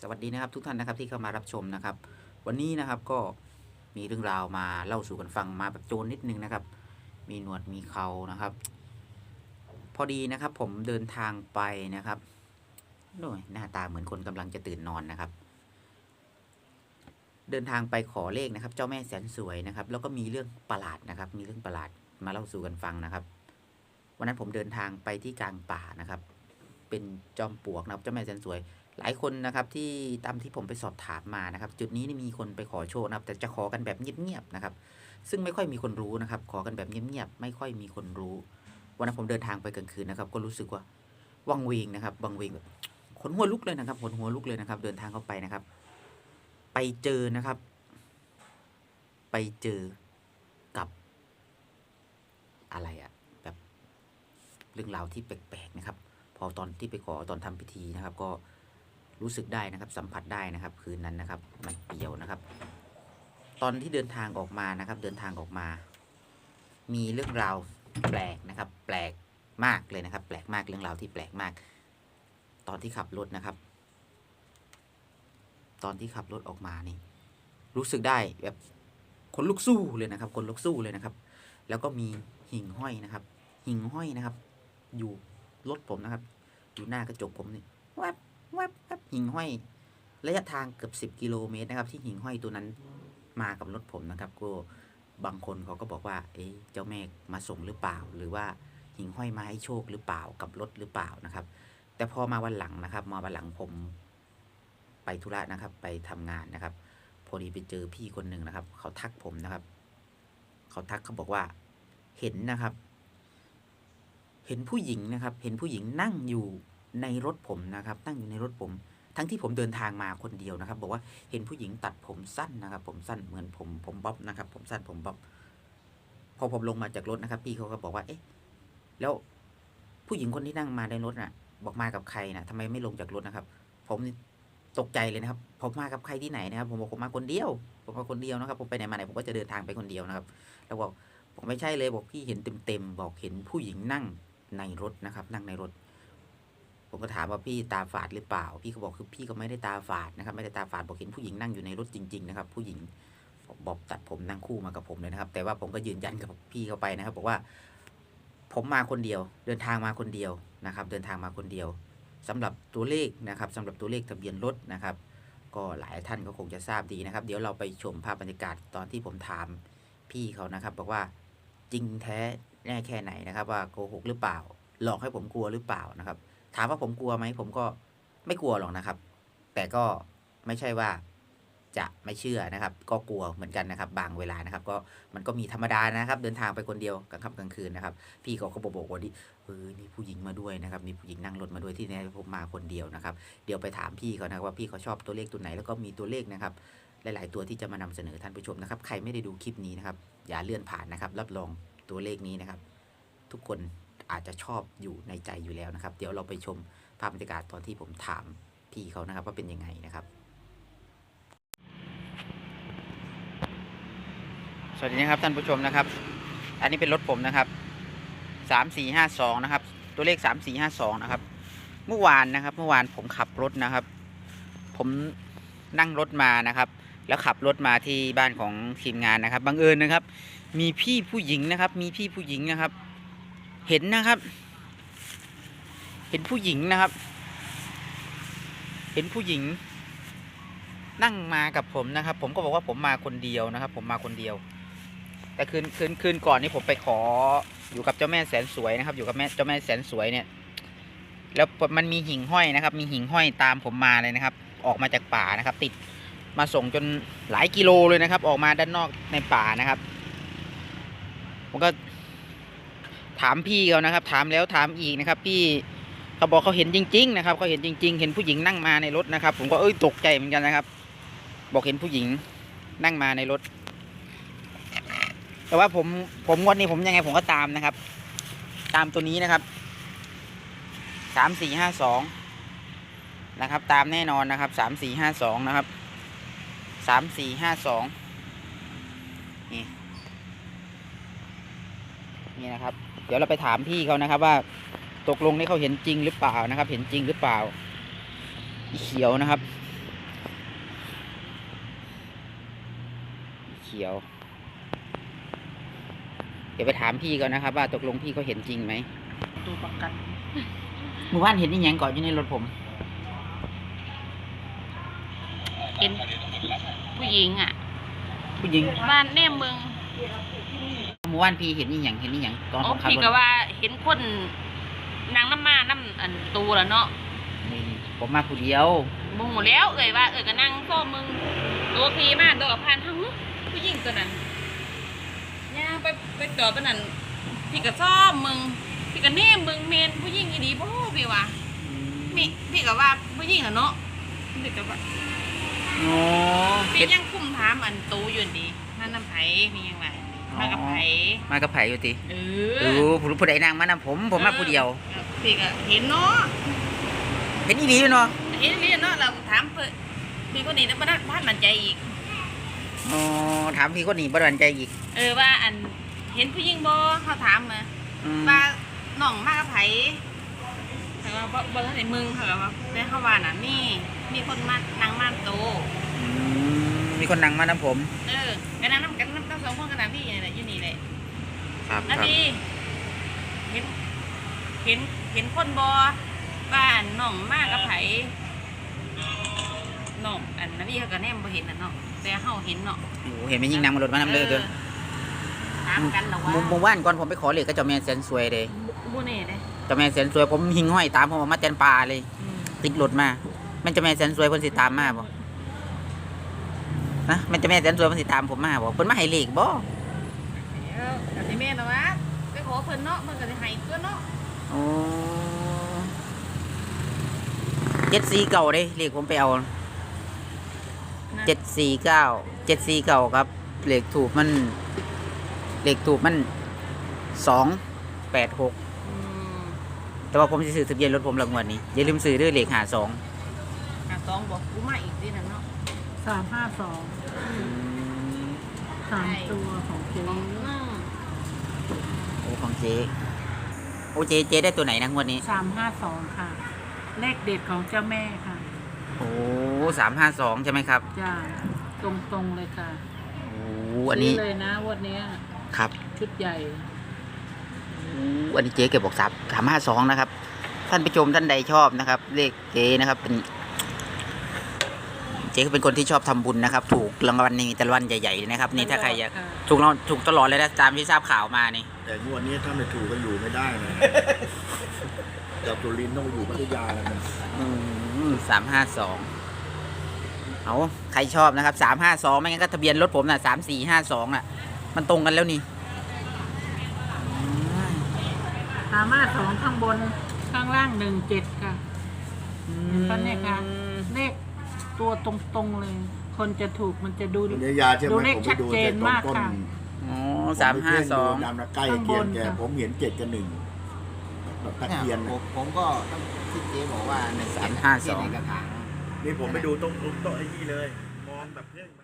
สวัสดีนะครับทุกท่านนะครับที่เข้ามารับชมนะครับ วันนี้นะครับก็มีเรื่องราวมาเล่าสู่กันฟังมาแบบโจรนิดนึงนะครับ มีหนวดมีเขานะครับ พอดีนะครับผมเดินทางไปนะครับโอ้ยหน้าตาเหมือนคนกำลังจะตื่นนอนนะครับ เดินทางไปขอเลขนะครับ เจ้าแม่แสนสวยนะครับ แล้วก็มีเรื่องประหลาดนะครับ มีเรื่องประหลาดมาเล่าสู่กันฟังนะครับ วันนั้นผมเดินทางไปที่กลางป่านะครับ เป็นจอมปลวกนะครับเจ้าแม่แสนสวย หลายคนนะครับที่ตามที่ผมไปสอบถามมานะครับ จุดนี้นี่มีคนไปขอโชคนะครับ แต่จะขอกันแบบเงียบๆนะครับ ซึ่งไม่ค่อยมีคนรู้นะครับ ขอกันแบบเงียบๆไม่ค่อยมีคนรู้วันนั้นผมเดินทางไปกลางคืนนะครับ ก็รู้สึกว่าวังเวงนะครับวังเวงแบบขนหัวลุกเลยนะครับขนหัวลุกเลยนะครับ เดินทางเข้าไปนะครับ ไปเจอนะครับ ไปเจอกับอะไรอะแบบเรื่องราวที่แปลกๆนะครับ พอตอนที่ไปขอตอนทำพิธีนะครับ ก็ รู้สึกได้นะครับ สัมผัสได้นะครับ คืนนั้นนะครับ มันเปียวนะครับ ตอนที่เดินทางออกมานะครับ เดินทางออกมา มีเรื่องราวแปลกนะครับ แปลกมากเลยนะครับ แปลกมากเรื่องราวที่แปลกมาก ตอนที่ขับรถนะครับ ตอนที่ขับรถออกมานี่ รู้สึกได้แบบคนลุกสู้เลยนะครับ คนลุกสู้เลยนะครับ แล้วก็มีหิ่งห้อยนะครับ หิ่งห้อยนะครับ อยู่รถผมนะครับ อยู่หน้ากระจกผมนี่แวบ แวบแวบหิ่งห้อย ระยะทางเกือบสิบ10 กิโลเมตรนะครับ ที่หิ่งห้อยตัวนั้นมากับรถผมนะครับ ก็บางคนเขาก็บอกว่า เอ๊ะเจ้าแม่มาส่งหรือเปล่า หรือว่าหิ่งห้อยมาให้โชคหรือเปล่ากับรถหรือเปล่านะครับ แต่พอมาวันหลังนะครับมาวันหลังผมไปธุระนะครับ ไปทำงานนะครับ พอดีไปเจอพี่คนหนึ่งนะครับ เขาทักผมนะครับ เขาทักเขาบอกว่าเห็นนะครับ เห็นผู้หญิงนะครับ เห็นผู้หญิงนั่งอยู่ ในรถผมนะครับนั่งอยู่ในรถผม ทั้งที่ผมเดินทางมาคนเดียวนะครับ บอกว่าเห็นผู้หญิงตัดผมสั้นนะครับ ผมสั้นเหมือนผมผมบ๊อบนะครับ ผมสั้นผมบ๊อบพอผมลงมาจากรถนะครับ พี่เขาก็บอกว่าเอ๊ะแล้วผู้หญิงคนที่นั่งมาในรถน่ะ บอกมากับใครนะทำไมไม่ลงจากรถนะครับ ผมตกใจเลยนะครับ ผมมากับใครที่ไหนนะครับ ผมบอกผมมาคนเดียว ผมมาคนเดียวนะครับ ผมไปไหนมาไหนผมก็จะเดินทางไปคนเดียวนะครับ แล้วบอกผมไม่ใช่เลยบอกพี่เห็นเต็มๆบอกเห็นผู้หญิงนั่งในรถนะครับ นั่งในรถ ผมก็ถามว่าพี่ตาฝาดหรือเปล่า พี่ก็บอกคือพี่ก็ไม่ได้ตาฝาดนะครับ ไม่ได้ตาฝาดบอกเห็นผู้หญิงนั่งอยู่ในรถจริง ๆ นะครับ ผู้หญิงบอกตัดผมนั่งคู่มากับผมเลยนะครับ แต่ว่าผมก็ยืนยันกับพี่เขาไปนะครับ บอกว่า ผมมาคนเดียว เดินทางมาคนเดียวนะครับ เดินทางมาคนเดียวสำหรับตัวเลขนะครับสำหรับตัวเลขทะเบียนรถนะครับ ก็หลายท่านก็คงจะทราบดีนะครับ เดี๋ยวเราไปชมภาพบรรยากาศตอนที่ผมถามพี่เขานะครับ บอกว่าจริงแท้แน่แค่ไหนนะครับ ว่าโกหกหรือเปล่า หลอกให้ผมกลัวหรือเปล่านะครับ ถามว่าผมกลัวไหมผมก็ไม่กลัวหรอกนะครับ แต่ก็ไม่ใช่ว่าจะไม่เชื่อนะครับ ก็กลัวเหมือนกันนะครับ บางเวลานะครับ ก็มันก็มีธรรมดานะครับ เดินทางไปคนเดียวกลางค่ำกลางคืนนะครับ พี่เขาก็บอกบอกว่าดิเออมีผู้หญิงมาด้วยนะครับ มีผู้หญิงนั่งรถมาด้วยที่แน่ผมมาคนเดียวนะครับ เดี๋ยวไปถามพี่เขานะครับว่าพี่เขาชอบตัวเลขตัวไหนแล้วก็มีตัวเลขนะครับ หลาย ๆ ตัวที่จะมานำเสนอท่านผู้ชมนะครับ ใครไม่ได้ดูคลิปนี้นะครับ อย่าเลื่อนผ่านนะครับ รับรองตัวเลขนี้นะครับ ทุกคน อาจจะชอบอยู่ในใจอยู่แล้วนะครับ เดี๋ยวเราไปชมภาพบรรยากาศตอนที่ผมถามพี่เขานะครับ ว่าเป็นยังไงนะครับสวัสดีนะครับท่านผู้ชมนะครับ อันนี้เป็นรถผมนะครับสามสี่ห้าสองนะครับ ตัวเลขสามสี่ห้าสองนะครับ เมื่อวานนะครับ เมื่อวานผมขับรถนะครับ ผมนั่งรถมานะครับ แล้วขับรถมาที่บ้านของทีมงานนะครับ บังเอิญนะครับ มีพี่ผู้หญิงนะครับ มีพี่ผู้หญิงนะครับ เห็นนะครับ เห็นผู้หญิงนะครับ เห็นผู้หญิง นั่งมากับผมนะครับ ผมก็บอกว่าผมมาคนเดียวนะครับ ผมมาคนเดียว แต่คืนคืนคืนก่อนนี่ผมไปขออยู่กับเจ้าแม่แสนสวยนะครับ อยู่กับแม่เจ้าแม่แสนสวยเนี่ย แล้วมันมีหิ่งห้อยนะครับ มีหิ่งห้อยตามผมมาเลยนะครับ ออกมาจากป่านะครับ ติดมาส่งจนหลายกิโลเลยนะครับ ออกมาด้านนอกในป่านะครับผมก็ ถามพี่เขานะครับ ถามแล้วถามอีกนะครับ พี่เขาบอกเขาเห็นจริง ๆ นะครับเขาเห็นจริง ๆ เห็นผู้หญิงนั่งมาในรถนะครับ ผมก็เอ้ยตกใจเหมือนกันนะครับ บอกเห็นผู้หญิงนั่งมาในรถ แต่ว่าผมผมงวันนี้ผมยังไงผมก็ตามนะครับ ตามตัวนี้นะครับสามสี่ห้าสองนะครับ ตามแน่นอนนะครับสามสี่ห้าสองนะครับสามสี่ห้าสองนี่ นี่นะครับ เดี๋ยวเราไปถามพี่เขานะครับ ว่าตกลงนี่เขาเห็นจริงหรือเปล่านะครับ เห็นจริงหรือเปล่าเขียวนะครับ เขียว เดี๋ยวไปถามพี่ก่อนนะครับ ว่าตกลงพี่เขาเห็นจริงไหมตัวประกันเมื่อวานเห็นนี่ยังก่อนอยู่ในรถผม เห็นผู้หญิงอะ ผู้หญิง บ้านแน่เมือง เมื่อวานพี่เห็นนี่ยังเห็นนี่ยังตอนอ๋ผอมขับพี่รก็ถว่าเห็นคนนางน้ำมาน้ำอันตูแล้วเนาะนี่ผมมาผู้เดียวโมโหแล้วเอ่ยว่า เอ่ยก็นั่งโซ่มึงตัวพีมาตัวกับพานทั้งผู้หญิงตัวนั้นย่างไปไปจอดไปนั่นพี่ก็ซ่อมมึงพี่ก็แน่มึงเมนผู้หญิงอีดีบ่พี่ว่านี่พี่ก็ว่าผู้หญิงอะเนาะพี่ก็ว่าโอ้พี่เห็นยังคุ้มถามอันตูอยู่ดี นั่นน้ำไผ่พี่ยังไงมากับไผ่มากับไผ่อยู่ติเอดูอผู้ผู้ใดนางมานำผมผมมาผู้เดียวพี่ก็เห็นเนาะเห็นอีหลีอยู่เนาะเห็นเรียนเนาะเราถามเพื่อพี่คนนี้แล้วบ้านบ้านมันใจอีกอ๋อถามพี่คนนี้บ่ดันใจอีก เออว่าอันเห็นผู้หญิงบ่เขาถามมาอืมว่าน้องมากับไผแต่ว่าบ่บ่ทันได้มึงเขาก็ว่าแต่เขาว่าน่ะมีมีคนมานางม่านโตอื มมีคนนางมานำผม เออกันนางนำกันนำกันสองคนกันนะพี่นี่แหละอยู่นี่แหละครับนาพี่เห็น เห็น เห็นคนบ่ว่าอันน้องมากับไผน้องอันนะพี่เขาก็แนมบ่เห็นน่ะเนาะแต่เฮาเห็นเนาะโอ้เห็นไหมยิงนางมารถมานำเลยเด้อถามกันเหรอวะมุมมุมว่านก่อนผมไปขอเหล็กก็เจ้าแม่แสนสวยเลยบ่แน่เด้เจ้าแม่แสนสวยผมหิงห้อยตามผมออกมาแตนปลาเลยอืมติดรถมาแม่นเจ้าแม่แสนสวยเพิ่นสิตามมาบ่ นะแม่นเจ้าแม่แสนสวยเพิ่นสิตามผมมาบ่เพิ่นมาให้เลขบ่เอออันนี้แม่นนะวะไปขอเพิ่นเนาะเพิ่นก็สิให้ตัวเนาะโอ้เจ็ดสี่เก่าเด้เลขผมไปเอานะเจ็ดสี่เก้าเจ็ดสี่เก้าครับเลขถูกมันเลขถูกมันสองแปดหกอืมแต่ว่าผมจะซื้อทะเบียนรถผมหลังวันนี้อย่าลืมซื้อด้วยเลขหาสองอะสองบอกกูมาอีกทีนั่นเนาะ สามห้าสองสามตัวของเจ๊อืมโอ้ของเจ๊โอ้เจ๊เจ๊ได้ตัวไหนนะงวดนี้สามห้าสองค่ะ เลขเด็ดของเจ้าแม่ค่ะ โอ้สามห้าสองใช่ไหมครับจ้าตรงตรงๆเลยค่ะโอ้อันนี้ซื้เลยนะวันเนี้ยครับ ชุดใหญ่โอ้อันนี้เจ๊เก็บบอกสามสามห้าสองนะครับ ท่านผู้ชมท่านใดชอบนะครับ เลขเจ๊นะครับ เป็น เจ๊ก็เป็นคนที่ชอบทำบุญนะครับ ถูกรางวัลในแต่ละวันใหญ่ๆเลยนะครับ นี่ถ้าใครอยากค่ะถูกเราถูกตลอดเลยนะตามที่ทราบข่าวมานี่ แต่งวดนี้ถ้าไม่ถูกก็อยู่ไม่ได้นะจากตุลินทร์ต้องอยู่พัทยาแล้วนะสามห้าสองเอาใครชอบนะครับสามห้าสองไม่งั้นก็ทะเบียนรถผมน่ะสามสี่ห้าสองน่ะ มันตรงกันแล้วนี่ สามห้าสองข้างบนข้างล่างหนึ่งเจ็ดค่ะเห็นปะเนี่ยค่ะ เลข ตัวตรงตรงๆเลย คนจะถูกมันจะดู คุณยาใช่ไหมดูเลขผมไปชัดดูเจแต่นตอนมากต้นค่ะ อ๋อผสามไปห้าเพ่งสดูองนำนะใกล้เคียงแกผมเห็นเจ็ดกับหนึ่งแบบตะเคียนผมผมก็ต้องที่เจ๊บอกว่าในสามห้าสอง ในกระถาง นี่ผมไปดูตรงตรงโต๊ะไอ้นี่เลย มองแบบเพ่งมา